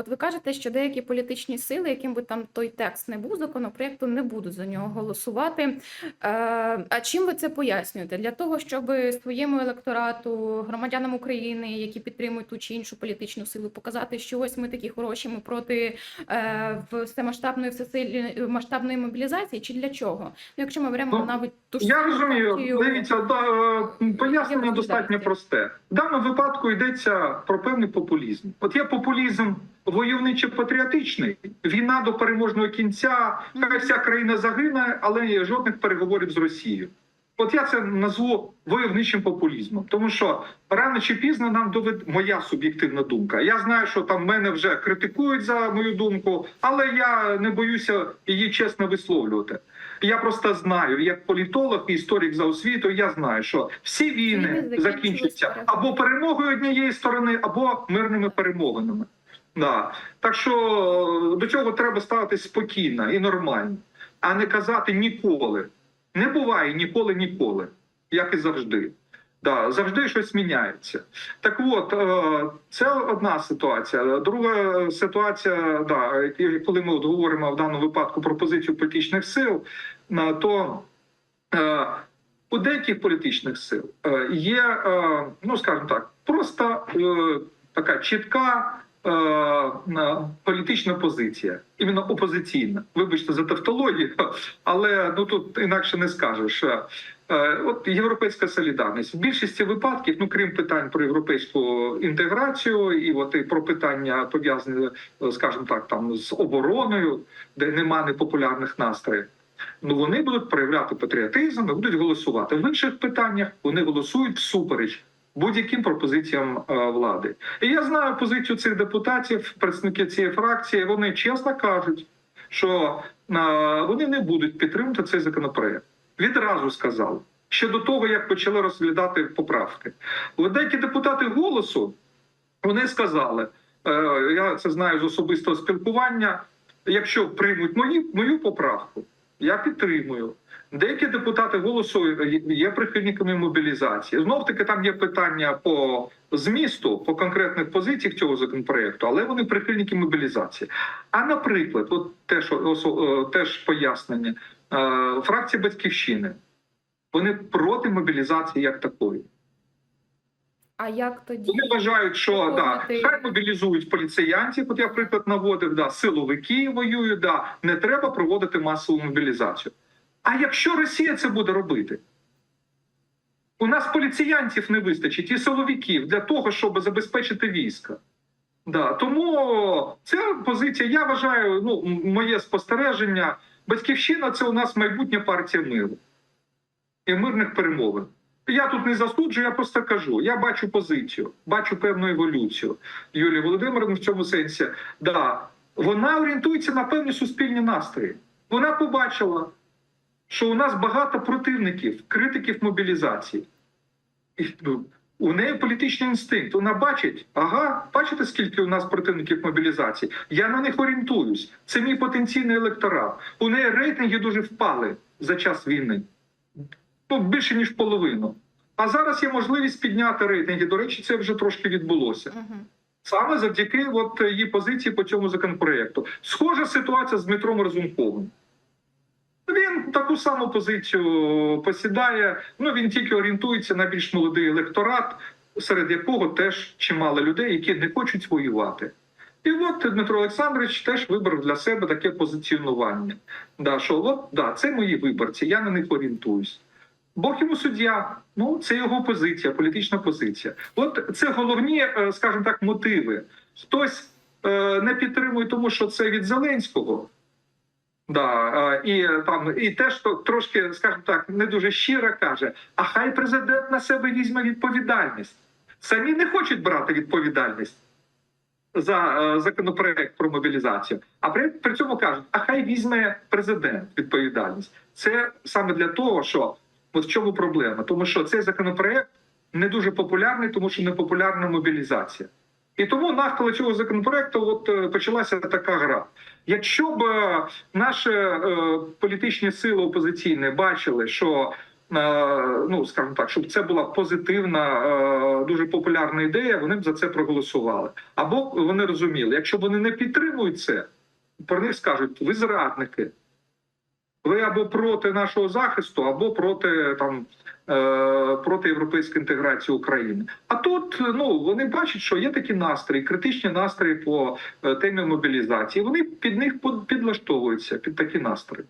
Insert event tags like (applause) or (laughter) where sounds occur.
От ви кажете, що деякі політичні сили, яким би там той текст не був законопроекту, не будуть за нього голосувати. Е, а чим ви це пояснюєте? Для того, щоб своєму електорату, громадянам України, які підтримують ту чи іншу політичну силу, показати, що ось ми такі хороші, ми проти е, всемасштабної всесильної масштабної мобілізації, чи для чого? Ну, якщо ми беремо Ну, навіть ту ж Я розумію. партію- Дивіться, да, е, пояснення достатньо просте. В даному випадку йдеться про певний популізм. От є популізм войовничо-патріотичний, війна до переможного кінця, хай вся країна загине, але є жодних переговорів з Росією. От я це назву войовничим популізмом, тому що рано чи пізно нам довед моя суб'єктивна думка. Я знаю, що там мене вже критикують за мою думку, але я не боюся її чесно висловлювати. Я просто знаю, як політолог і історик за освітою, я знаю, що всі Війни війни закінчуються або перемогою однієї сторони, або мирними перемовинами. Да. Так що до цього треба ставитись спокійно і нормально, а не казати ніколи. Не буває ніколи, ніколи, як і завжди. Да, завжди щось міняється. Так от, е, це одна ситуація. Друга ситуація, да, коли ми от говоримо в даному випадку про позицію політичних сил, е, то е, у деяких політичних сил е, є, е, ну скажімо так, просто е, така чітка е, е, політична позиція, іменно опозиційна. Вибачте за тавтологію, (laughs) але ну тут інакше не скажеш. Е, От європейська солідарність в більшості випадків, ну крім питань про європейську інтеграцію, і от і про питання пов'язані, е, скажімо так, там з обороною, де нема непопулярних настроїв. Ну вони будуть проявляти патріотизм і будуть голосувати. В інших питаннях вони голосують всупереч будь-яким пропозиціям е, влади. І я знаю позицію цих депутатів, представників цієї фракції. Вони чесно кажуть, що е, вони не будуть підтримувати цей законопроект. Відразу сказали ще до того, як почали розглядати поправки. Деякі депутати голосу вони сказали: е, я це знаю з особистого спілкування. Якщо приймуть мої, мою поправку, я підтримую. Деякі депутати голосу є прихильниками мобілізації. Знов таки там є питання по змісту, по конкретних позиціях цього законопроекту, але вони прихильники мобілізації. А наприклад, от теж, осо- е, теж пояснення е, фракція батьківщини. Вони проти мобілізації як такої. А як тоді? Вони вважають, що да, хай мобілізують поліціянтів. От я приклад наводив, да, силовики воюють, да, не треба проводити масову мобілізацію. А якщо Росія це буде робити? У нас поліціянтів не вистачить і силовиків для того, щоб забезпечити війська. Да, тому ця позиція, я вважаю, ну, моє спостереження, батьківщина це у нас майбутня партія миру і мирних перемовин. Я тут не засуджую, я просто кажу. Я бачу позицію, бачу певну еволюцію Юлії Володимирівни в цьому сенсі. Да, вона орієнтується на певні суспільні настрої. Вона побачила, що у нас багато противників, критиків мобілізації. І, ну, у неї політичний інстинкт. Вона бачить, ага, бачите, скільки у нас противників мобілізації? Я на них орієнтуюсь. Це мій потенційний електорат. У неї рейтинги дуже впали за час війни. Ну, більше ніж половину. А зараз є можливість підняти рейтинги. До речі, це вже трошки відбулося. Саме завдяки от її позиції по цьому законопроекту. Схожа ситуація з Дмитром Разумковим. Таку саму позицію посідає. Ну він тільки орієнтується на більш молодий електорат, серед якого теж чимало людей, які не хочуть воювати. І от Дмитро Олександрович теж вибрав для себе таке позиціонування. Да, що от да, це мої виборці, я на них орієнтуюсь. Бог йому суддя. Ну це його позиція, політична позиція. От це головні, е, скажімо так, мотиви. Хтось е, не підтримує, тому що це від Зеленського. Да, е, і там і теж то- трошки, скажімо так, не дуже щиро каже: а хай президент на себе візьме відповідальність. Самі не хочуть брати відповідальність за е, законопроект про мобілізацію. А при, при цьому кажуть, а хай візьме президент відповідальність. Це саме для того, що от в чому проблема, тому що цей законопроект не дуже популярний, тому що не популярна мобілізація. І тому навколо цього законопроекту от е, почалася така гра. Якщо б е, наші е, політичні сили опозиційні бачили, що ну скажімо так, щоб це була позитивна, е, дуже популярна ідея, вони б за це проголосували. Або вони розуміли, якщо вони не підтримують це, про них скажуть: ви зрадники. Ви або проти нашого захисту, або проти там е, проти європейської інтеграції України. А тут ну вони бачать, що є такі настрої, критичні настрої по е, темі мобілізації. Вони під них підлаштовуються під такі настрої.